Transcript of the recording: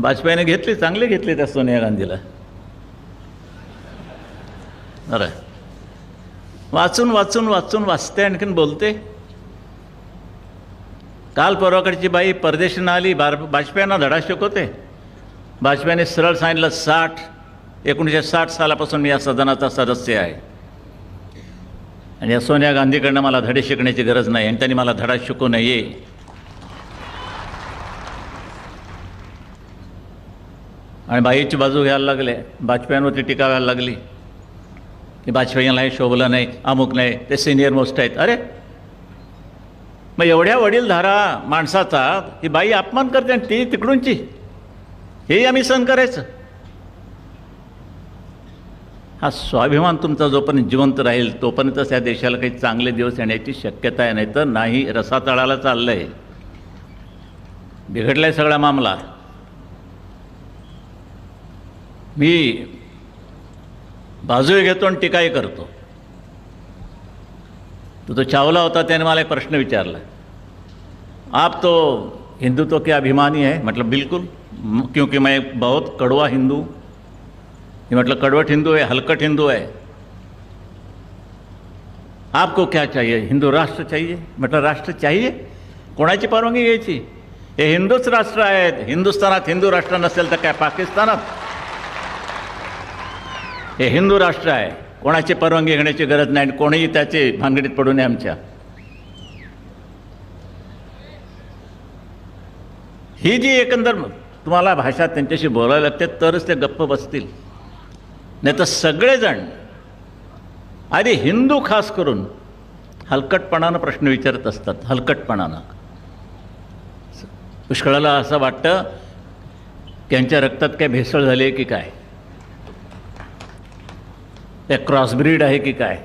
वाजपेयीने घेतले चांगले घेतले त्या सोनिया गांधीला. बरं वाचून वाचून वाचून वाचते आणखीन बोलते. काल परवाकडची बाई परदेशीनं आली बार वाजपेयींना धडा शिकवते. वाजपेयीने सरळ सांगितलं साठ एकोणीसशे साठ सालापासून मी या सदनाचा सदस्य आहे. आणि या सोनिया गांधीकडनं मला धडे शिकण्याची गरज नाही आणि त्यांनी मला धडा शिकू नये. आणि बाईची बाजू घ्यायला लागले. वाजपेयींवरती टीका व्हायला लागली. की वाजपेयींना हे शोभलं नाही अमुक नाही ते सिनियर मोस्ट आहेत. अरे मग एवढ्या वडीलधारा माणसाचा ही बाई अपमान करते आणि ती तिकडूनची. हेही आम्ही सहन करायचं. हा स्वाभिमान तुमचा जोपर्यंत जिवंत राहील तोपर्यंतच या देशाला काही चांगले दिवस येण्याची शक्यता आहे. नाही तर नाही रसातळाला चाललं आहे बिघडलाय सगळा मामला. मी बाजूही घेतो आणि टीकाही करतो. तो तो चावला होता त्याने मला एक प्रश्न विचारला. आप तो हिंदुत्व के अभिमानी है मतलब बिल्कुल क्योंकि मैं बहुत कड़वा हिंदू ये मतलब कड़वट हिंदू है हलकट हिंदू है। आपको क्या चाहिए? हिंदू राष्ट्र चाहिए? म्हटलं राष्ट्र चाहिए? कोणाची परवानगी घ्यायची? हे हिंदूच राष्ट्र आहेत. हिंदुस्थानात हिंदू राष्ट्र नसेल तर काय? पाकिस्तानात? हे हिंदू राष्ट्र आहे. कोणाची परवानगी घेण्याची गरज नाही आणि कोणीही त्याचे भानगडीत पडू नये आमच्या. ही जी एकंदर तुम्हाला भाषा त्यांच्याशी बोलायला लागते तरच ते गप्प बसतील. नाही तर सगळेजण आधी हिंदू खास करून हलकटपणानं प्रश्न विचारत असतात हलकटपणानं. पुष्कळाला असं वाटतं की रक्तात काय भेसळ झाली आहे की काय? त्या क्रॉसब्रीड आहे की काय?